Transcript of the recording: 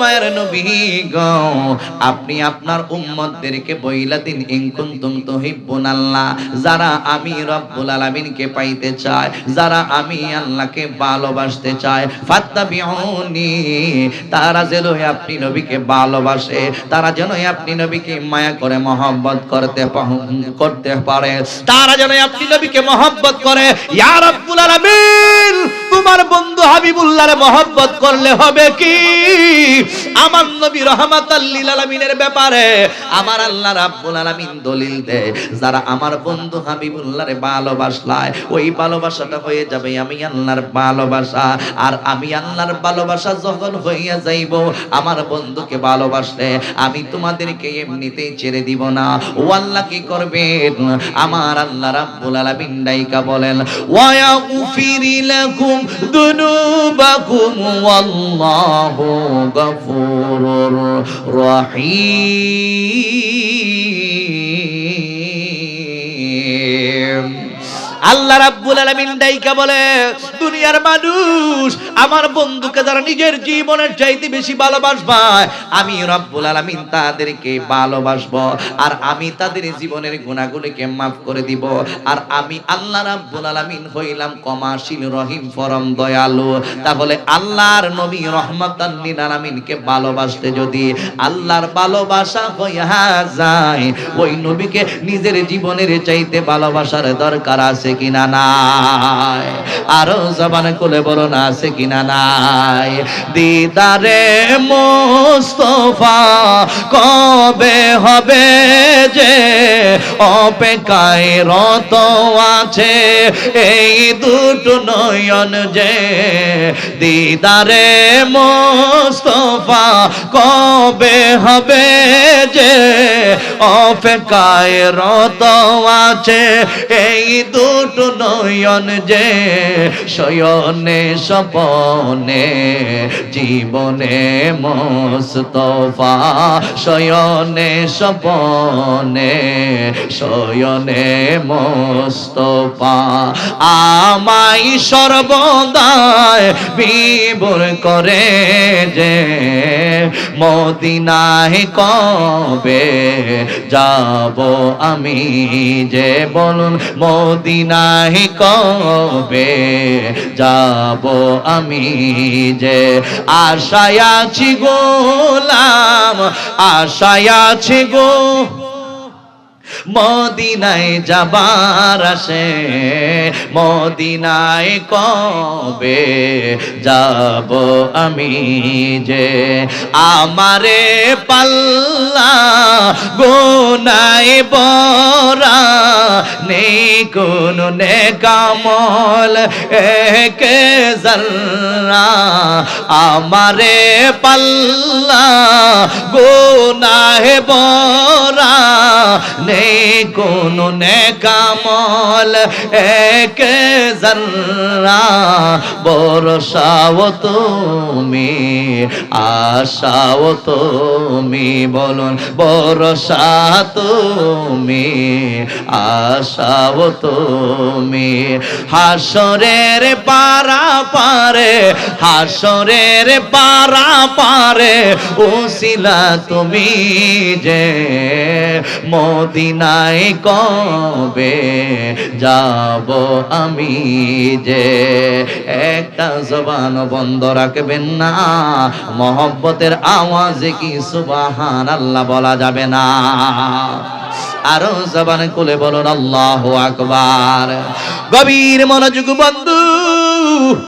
মায়ের নবী গো। আপনি আপনার উম্মতদেরকে বইলা দিন, ইন কুনতুম তুহিব্বুন আল্লাহ। যারা আমি রব্বুল আলামিনকে পাইতে চায়, যারা আমি আল্লাহকে ভালোবাসতে চায়, ফাত্তাবিউনি। তারা যেন আপনি নবীকে ভালোবাসে, তারা যেন আপনি নবীকে মায়া করে মহব্বত করতে করতে পারে, তারা যেন আপনি নবীকে মহব্বত করে, ইয়া রব্বুল আলামিন! তোমার বন্ধু হাবিবুল্লাহর মহব্বত করলে হবে কি? আমার নবী রহমাতাল্লিল আলামিনের ব্যাপারে আমার আল্লাহ রাব্বুল আলামিন দলিল দেয়, যারা আমার বন্ধু হাবিবুল্লাহর ভালোবাসলায় ওই ভালোবাসাটা হয়ে যাবে আমি আল্লাহর ভালোবাসা। আর আমি আল্লাহর ভালোবাসা যখন হইয়া যাইব, আমার বন্ধুকে ভালোবাসলে আমি তোমাদেরকে এমনিতেই ছেড়ে দিব না। ও আল্লাহ কি করবেন? আমার আল্লাহ রাব্বুল আলামিন ডাইকা বলেন ওয়ায়াগফিরি লাকুম দুনুবাকুম ওয়াল্লাহু গফুরুর রহিম আল্লাহ রাব্বুল আলামিন ডাইকা বলে, দুনিয়ার মানুষ আমার বন্ধুকে যারা নিজের জীবনের চাইতে বেশি ভালোবাসবা, আমি রব্বুল আলামিন তাদেরকে ভালোবাসবো আর আমি তাদের জীবনের গুণাগুলিকে মাফ করে দিব আর আমি আল্লাহ রাব্বুল আলামিন হইলাম কমাশীল রহিম ফরম দয়ালু। তাহলে আল্লাহর নবী রহমাতাল লিল আলামিনকে ভালোবাসতে যদি আল্লাহর ভালোবাসা হইয়া যায়, ওই নবীকে নিজের জীবনের চাইতে ভালোবাসার দরকার আছে কিনা নাই? আরও জবান কোলে বলো না, আছে কিনা নাই? দিদারে মোস্তফা, কবে হবে যে অপেক্ষায় রত আছে? এই দুটো নয়ন যে দিদারে মোস্তফা, কবে হবে যে অপেক্ষায় রত আছে? এই দুটো নয়ন যে শয়নে সপনে জীবনে মোস্তফা শয়নে স্বপনে, শয়নে মোস্তফা। আমাই সর্বদায় বিবর করে যে মদিনায় কবে যাব আমি যে বলুন, মদিনায় কবে যাব আমি যে আশায় আছি গোলাম, আশায় আছি গো মদিনায় যাবার আসে। মদিনায় কবে যাব আমি যে? আমারে পাল্লা গোনায় বরা নেই কোন নে কামল একে জর্রা আমারে পাল্লা গোনায় বরা নেই কোন নে কামল এক জর্রা বরসাও তুমি আশাও তুমি বলুন বরসা তুমি আশাও তুমি হাসরের পারা পারে হাসরের পারা পারে ওসিলা তুমি যে মদিনায় কবে যাব আমি যে? একটা জবান বন্ধ রাখবেন না। মহব্বতের আওয়াজে কি সুবাহান আল্লাহ বলা যাবে না? আরও জবান খুলে বলুন, আল্লাহ আকবার। গভীর মনোযোগ বন্ধু।